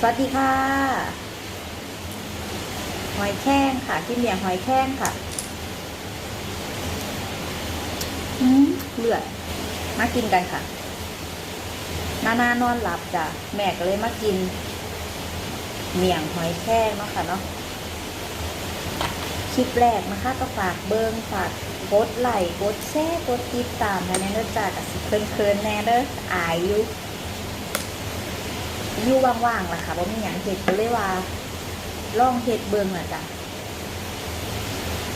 สวัสดีค่ะ หอยแข้งค่ะกินเมียงหอยแข้งค่ะอืมเลือดมากินกันค่ะ นานานอนหลับจ้ะแม่ก็เลยมากิน เมียงหอยแข้งเนาะค่ะเนาะคลิปแรกนะคะก็ฝากเบิ้งฝากกดไลค์กดแชร์กดติดตามนะแน่เด้อจ้ากับสิเคินๆแน่เด้ออายอยู่ อยู่ว่างๆล่ะค่ะว่ามีหยังเห็ดก็เลยว่าลองเห็ดเบิ้งล่ะจ้ะ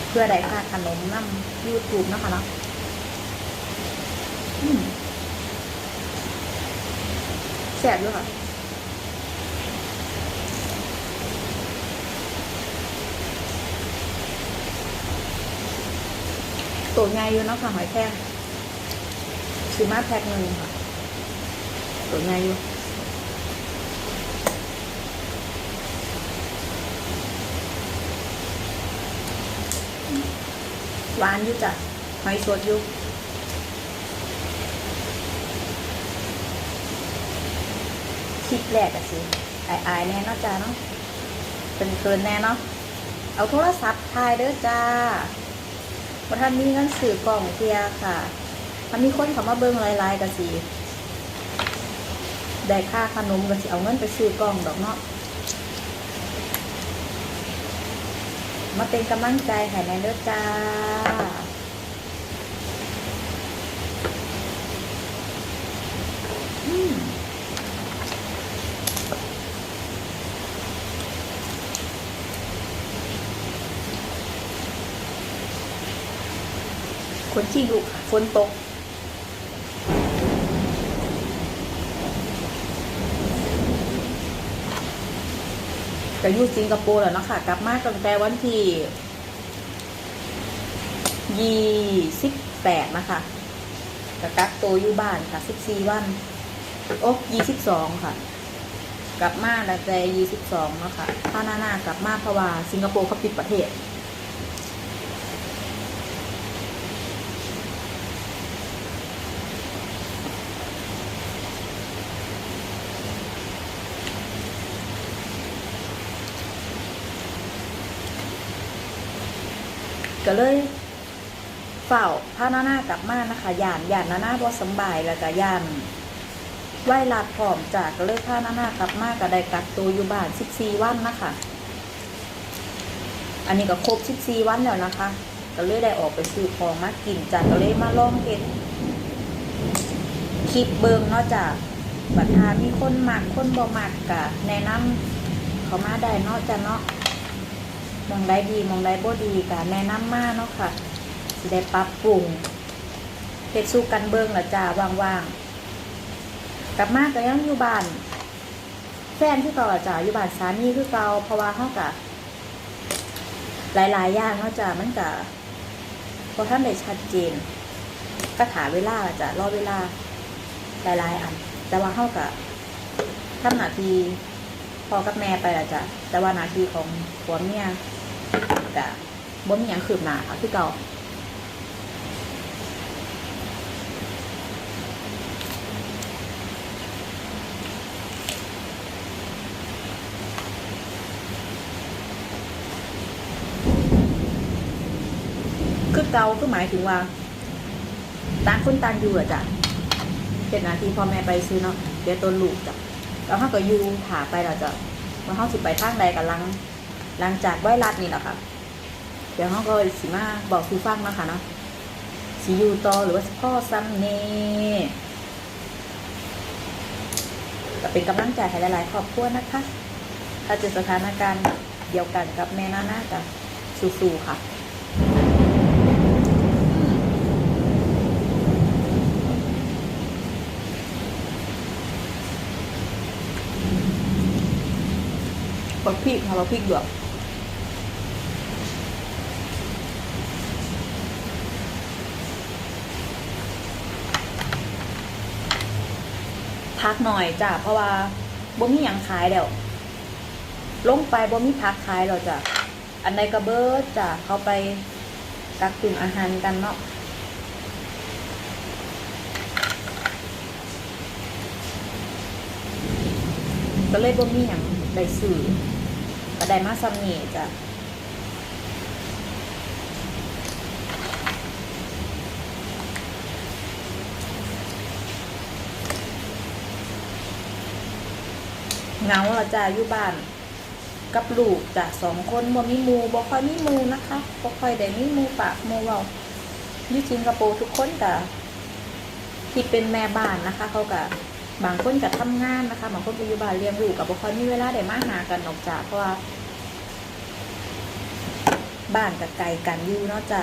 เพื่อได้ค่าขนมน้ำยูทูบนะคะเนาะอืมแซ่บด้วยค่ะตัวใหญ่อยู่เนาะค่ะหอยแครงซื้อมาแพ็คหนึ่งค่ะตัวใหญ่อยู่ หวานอยู่จ้ะหอยสดอยู่คลิปแรกอะสิอายอายแน่เนาะจ้าเนาะเป็นเกินแน่เนาะเอาโทรศัพท์ถ่ายเด้อจ้าว่าท่านมีเงินสื่อกล่องเทียค่ะมันมีคนเขามาเบิ้งลายๆกันสิได้ค่าขนมกันสิเอาเงินไปซื้อกล่องดอกเนาะ มาเป็นกำลังใจให้แนเด้อจ้าคนขี้ลูกฝนตก ก็อยู่สิงคโปร์แล้วเนาะค่ะ กลับมาตั้งแต่วันที่ยี่สิบแปดนะคะก็กักตัวอยู่บ้านค่ะสิบสี่วันโอ้ยี่สิบสองค่ะ กลับมาแล้งแต่ยี่สิบสองเนาะค่ะถ้าหน้าหน้ากลับมาเพราะว่าสิงคโปร์เขาปิดประเทศ ก็เลยเฝ้าพานาหน่ากลับมานะคะย่านย่านนาหน่าบ่สบายแล้วก็ย่านไหวรัดพร้อมจากก็เลยพานาหน่ากลับมาก็ได้กักตัวอยู่บ้าน14วันนะคะ อันนี้ก็ครบ14วันแล้วนะคะ ก็เลยได้ออกไปซื้อของมากินจากก็เลยมาลองเห็ดคลิปเบิงเนาะจากบัตรทามีคนมักคนบ่มักกะแนะนำเขามาได้เนาะจ้ะเนาะ มองได้ดีมองได้บ่ดีกะแนะนำมาเนาะค่ะสิได้ปรับปรุงเฮ็ดสู้กันเบิ่งละจ้าว่างๆ กลับมาก็ยังอยู่บ้าน แฟนที่เก่าละจ้าอยู่บ้านสามีคือเก่าเพราะว่าเฮากะหลายๆอย่างเนาะจ้ามันกะพอท่านได้ชัดเจน ก็ถาเวลาละจ้ะรอเวลาหลายๆอัน แต่ว่าเฮากะทำหน้าที่ พอกับแม่ไปละจ้ะแต่ว่านาทีของผัวเมียกะบ่มีหยังคืบหน้าค่ะคือเก่าคือเก่าคือหมายถึงว่าต่างคนต่างอยู่อะจ้ะเป็นหน้าที่พ่อแม่ไปซื้อเนาะเดี๋ยวตัวลูกจ้ะ แล้วเขาก็อยู่ถาไปแล้วจ้ะว่าเขาสิไปทางใดกันลัง หลังจากไว้รัดนี่แหละค่ะเดี๋ยวเขาก็สิมาบอกคูฟังนะคะเนาะสิอยู่ต่อหรือว่าสิพ่อซ้ำเน่ก็เป็นกำลังใจให้หลายๆครอบครัวนะคะ ถ้าเจอสถานการณ์เดียวกันกับแม่น่าน่าจะสู้ๆค่ะ บักพริกค่ะบักพริกหยวกพักหน่อยจ้ะเพราะว่าบ่มีหยังขายแล้วลงไปบ่มีพักขายแล้วจ้ะอันใดกระเบิดจ้ะเขาไปกักตุนอาหารกันเนาะก็เลยบ่มีหยัง ได้ซื้อก็ได้มาซ้ำนี่จ้ะเงาละจ้ะอยู่บ้านกับลูกจ้ะสองคนบ่มีมูบ่ค่อยมีมูนะคะบ่ค่อยได้มีมูปากมูเว้าอยู่สิงคโปร์ทุกคนก็ที่เป็นแม่บ้านนะคะ เขาก็ บางคนก็ทำงานนะคะบางคนก็อยู่บ้านเลี้ยงลูกก็บ่ค่อยมีเวลาได้มาหากันนอกจากเพราะว่าบ้านกับไกลกันอยู่นาะจ้ะ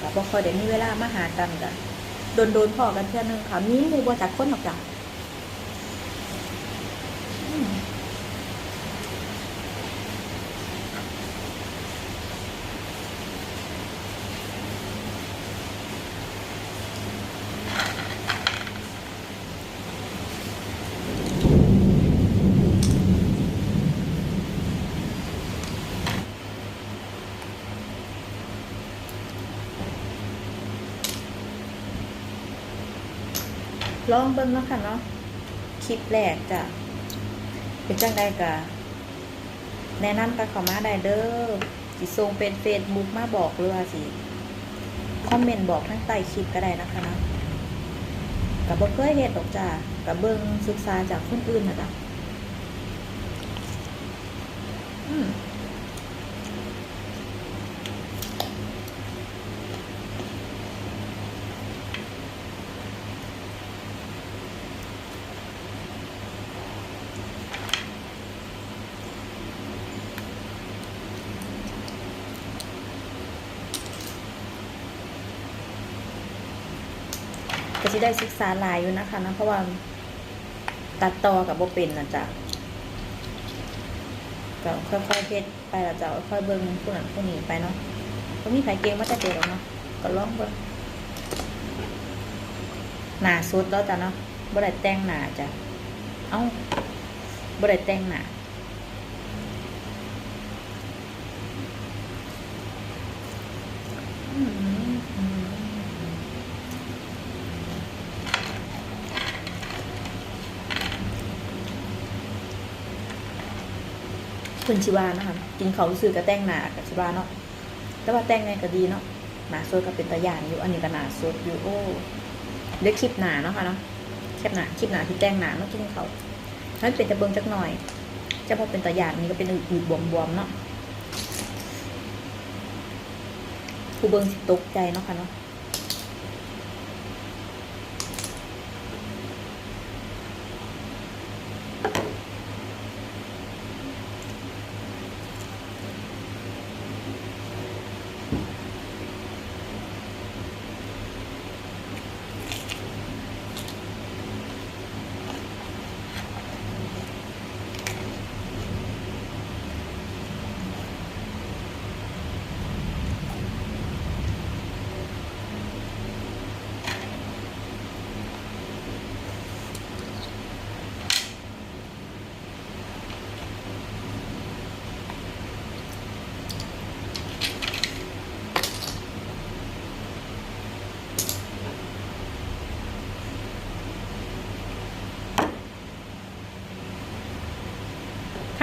ก็บ่ค่อยได้มีเวลามาหากันกันโดนๆพอกันเทื่อนึงค่ะมีหมู่บ่จากคนนอกจาก ลองเบิ่งเนาะค่ะเนาะคลิปแรกจะเป็นจังใดกะแนะนำกันเข้ามาได้เด้อสิส่งเป็นเฟซบุ๊กมาบอกหรือว่าสิคอมเมนต์บอกทั้งใต้คลิปก็ได้นะคะนะกับบ่เคยเฮ็ดดอกจ้ากับเบิ่งศึกษาจากคนอื่นนะจ๊ะอืม ก็จะได้ศึกษาหลายอยู่นะคะนะเพราะว่าตัดต่อกับโบเป็นนะจ๊ะก็ค่อยๆเฮ็ดไปละจ้ะค่อยๆเบิ่งผู้นั้นผู้นี้ไปเนาะก็มีไผเก่งมาแต่เด็กแล้วเนาะก็ลองเบิ่งหน้าสุดแล้วจ้ะเนาะบ่ได้แต่งหน้าจ้ะเอ้าบ่ได้แต่งหน้า คุณชิวานะคะกินเขาซื้อกับแตงหนากับชิวาเนาะแต่ว่าแตงไงก็ดีเนาะหนาสดก็เป็นตะยานอยู่อันนี้ก็หนาสดอยู่โอ้เดี๋ยวคลิปหนาเนาะค่ะเนาะคลิปหนาคลิปหนาที่แตงหนาเนาะกินเขาวให้เป็นจะเบิงจักหน่อยจะพอเป็นตะยานอันนี้ก็เป็นอืดบวมๆเนาะผู้เบิงสิตกใจเนาะค่ะเนาะ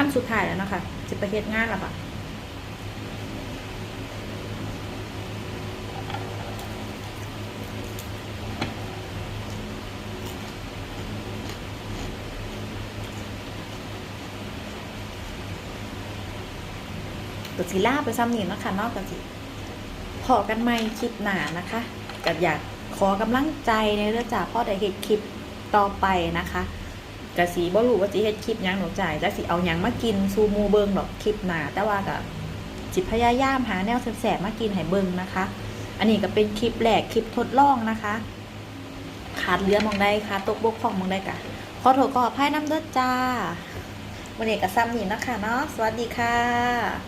ขั้นสุดท้ายแล้วนะคะจะไปเฮ็ดงานแล้วค่ะก็สิล่าไปซ้ำนี่นะคะนอกจากสิพอกันใหม่คลิปหนานะคะก็อยากขอกำลังใจในเรื่องจากพ่อได้เฮ็ดคลิปต่อไปนะคะ กะสีบ่รู้ว่าสิเฮ็ดคลิปยังหนูจ่ายจะสีเอายังมากินซูมูเบิงหรอกคลิปหนาแต่ว่าก็จิตพยายามหาแนวแสบๆมากินให้เบิงนะคะ อันนี้ก็เป็นคลิปแรกคลิปทดลองนะคะขาดเลือมองได้ค่ะตกบกพร่องมองได้กะขอโทษขออภัยน้ำเด้อจ้าวันนี้ก็ซ้ำนี่นะคะเนาะสวัสดีค่ะ